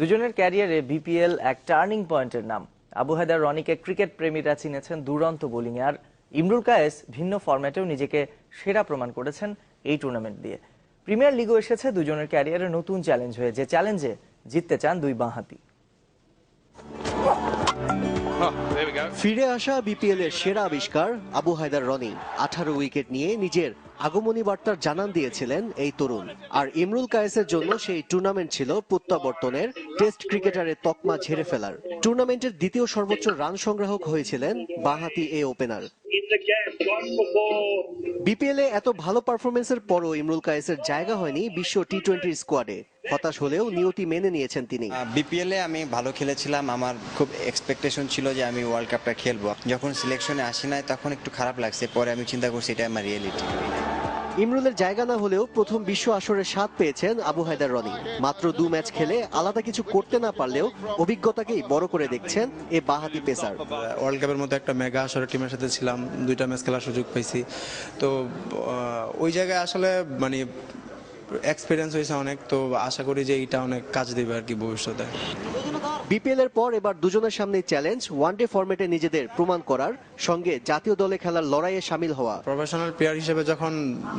দুজনের ক্যারিয়ারে বিপিএল এক টার্নিং পয়েন্টের নাম। আবু হায়দার রনিকে ক্রিকেট প্রেমীরা চিনেছেন দুরন্ত বোলিং আর ইমরুল কায়েস ভিন্ন ফরম্যাটেও নিজেকে সেরা প্রমাণ করেছেন এই টুর্নামেন্ট দিয়ে। প্রিমিয়ার লিগও এসেছে দুজনের ক্যারিয়ারে নতুন চ্যালেঞ্জ হয়ে, যে চ্যালেঞ্জে জিততে চান দুই বাঁহাতি। ফিরে আসা বিপিএল এর সেরা আবিষ্কার আবু হায়দার রনি। আঠারো উইকেট নিয়ে নিজের আগমনী বার্তার জানান দিয়েছিলেন এই তরুণ। আর ইমরুল কায়েসের জন্য সেই টুর্নামেন্ট ছিল প্রত্যাবর্তনের টেস্ট ক্রিকেটারের তকমা ঝেড়ে ফেলার। টুর্নামেন্টের দ্বিতীয় সর্বোচ্চ রান সংগ্রাহক হয়েছিলেন বাঁহাতি এ ওপেনার। বিপিএল এ এত ভালো পারফরমেন্সের পরও ইমরুল কায়েসের জায়গা হয়নি বিশ্ব টি টোয়েন্টি স্কোয়াডে হতাশ হলেও নিয়তি মেনে নিয়েছেন তিনি। বিপিএল এ আমি ভালো খেলেছিলাম। আমার খুব এক্সপেকটেশন ছিল যে আমি ওয়ার্ল্ড কাপটা খেলব। যখন সিলেকশনে আসি নাই তখন একটু খারাপ লাগছে। পরে আমি চিন্তা করছি এটা আমার রিয়েলিটি ইমরুলের জায়গা না হলেও প্রথম বিশ্ব আসরের স্বাদ পেয়েছেন আবু হায়দার রনি। মাত্র দু ম্যাচ খেলে আলাদা কিছু করতে না পারলেও অভিজ্ঞতাকেই বড় করে দেখছেন এ বাহাতি পেসার। ওয়ার্ল্ড কাপের মতো একটা মেগা আসরে টিমের সাথে ছিলাম দুইটা ম্যাচ খেলার সুযোগ পাইছি। তো ওই জায়গায় আসলে মানে এক্সপিরিয়েন্স হয়েছে অনেক তো আশা করি যে এইটা অনেক কাজ দেবে আর কি ভবিষ্যতে। বিপিএল এর পর এবার দুজনের সামনে চ্যালেঞ্জ ওয়ানডে ফরম্যাটে নিজেদের প্রমাণ করার সঙ্গে জাতীয় দলে খেলার লড়াইয়ে সামিল হওয়া। প্রফেশনাল প্লেয়ার হিসেবে যখন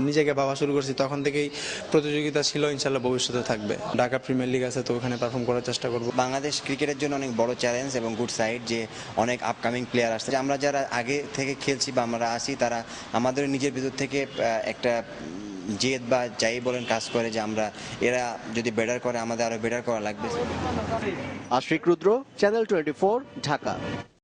নিজেকে ভাবা শুরু করছি তখন থেকেই প্রতিযোগিতা ছিল ইনশাল্লাহ ভবিষ্যতে থাকবে। ঢাকা প্রিমিয়ার লিগ আছে তো ওখানে পারফর্ম করার চেষ্টা করব। বাংলাদেশ ক্রিকেটের জন্য অনেক বড় চ্যালেঞ্জ এবং গুড সাইড যে অনেক আপকামিং প্লেয়ার আসছে। আমরা যারা আগে থেকে খেলছি বা আমরা আসি তারা আমাদের নিজের ভিতর থেকে একটা জেদ বা যাই বলেন কাজ করে যে আমরা, এরা যদি বেটার করে, আমাদের আরও বেটার করা লাগবে। Ashik Rudra channel twenty Dhaka.